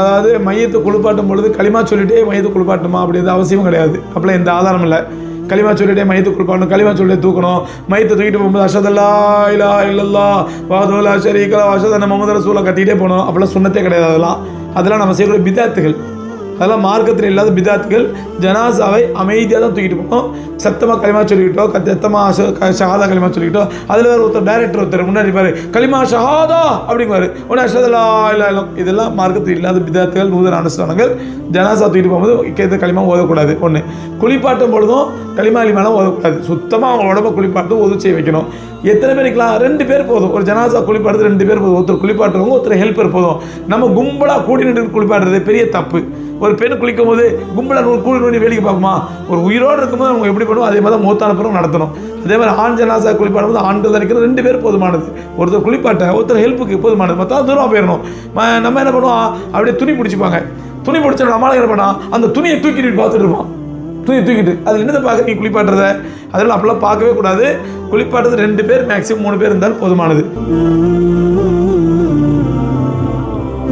அதாவது மையத்தை குளிப்பாட்டும் பொழுது களிமா சொல்லிட்டே மையத்தை குளிப்பாட்டணுமா அப்படின்றது அவசியம் கிடையாது. அப்படிலாம் எந்த ஆதாரம் இல்லை. களிமா சொல்லிட்டே மையத்தை குளிப்பாடணும் களிமா சொல்லிட்டே தூக்கணும். மையத்தை தூக்கிட்டு போகும்போது அஷதல்லா இல்லா இல்லல்லா வாதுல்லா ஷரீகலா அஷதன முகமது ரசூலா கட்டிகிட்டே போகணும். அப்படிலாம் சொன்னதே கிடையாது அதெல்லாம். அதெல்லாம் நம்ம செய்யக்கூடிய விதாத்துகள் அதெல்லாம் மார்க்கத்தில் இல்லாத பிதாத்துகள் ஜனாசாவை அமைதியாக தான் தூக்கிட்டு போகணும் சத்தமாக களிமா சொல்லிக்கிட்டோ கத் சத்தமாக ஷஹாதா களிமா சொல்லிக்கிட்டோ அதில் வேறு ஒருத்தர் டைரக்டர் ஒருத்தர் முன்னாடி பாரு களிமா ஷஹாதா அப்படிங்குவார். உடனே அஷதலா இல்லை இதெல்லாம் மார்க்கத்தில் இல்லாத பிதாத்துகள் நூதன அனுஷ்டானங்கள் ஜனாசா தூக்கிட்டு போகும்போது கேத்த களிமா ஓதக்கூடாது. ஒன்று குளிப்பாட்டும் பொழுதும் களிமா களிமாலாம் ஓதக்கூடாது. சுத்தமாக அவங்க உடம்ப குளிப்பாட்டு ஒது செய்ய வைக்கணும். எத்தனை பேர் இருக்கலாம்? ரெண்டு பேர் போதும். ஒரு ஜனாசா குளிப்பாடுறது ரெண்டு பேர் போதும். ஒருத்தர் குளிப்பாட்டுறவங்க ஒருத்தர் ஹெல்ப்பர் போதும். நம்ம கும்பலாக கூடி நின்று குளிப்பாடுறது பெரிய தப்பு. ஒரு பெண் குளிக்கும் போது கும்பலாக நூறு கூலி நூறு வேடிக்கை பார்க்குமா? ஒரு உயிரோடு இருக்கும்போது அவங்க எப்படி பண்ணுவோம்? அதே மாதிரி தான் மூத்தான பிறகு நடத்தணும். அதே மாதிரி ஆண் ஜனாசா குளிப்பாடும் போது ஆண்கள் தான் நிற்கிறது ரெண்டு பேர் போதுமானது. ஒருத்தர் குளிப்பாட்ட ஒருத்தர் ஹெல்ப்புக்கு போதுமானது. மற்ற தூரம் போயிடணும். நம்ம என்ன பண்ணுவோம்? அப்படியே துணி பிடிச்சிப்பாங்க. துணி பிடிச்ச நம்மளால என்ன பண்ணா அந்த துணியை தூக்கிட்டு பார்த்துட்டு இருப்போம் துணி தூக்கிட்டு அதில் பார்க்க நீ குளிப்பாட்டுறத? அதெல்லாம் அப்பெல்லாம் பார்க்கவே கூடாது. குளிப்பாட்டுறது ரெண்டு பேர் மேக்ஸிமம் மூணு பேர் இருந்தால் போதுமானது.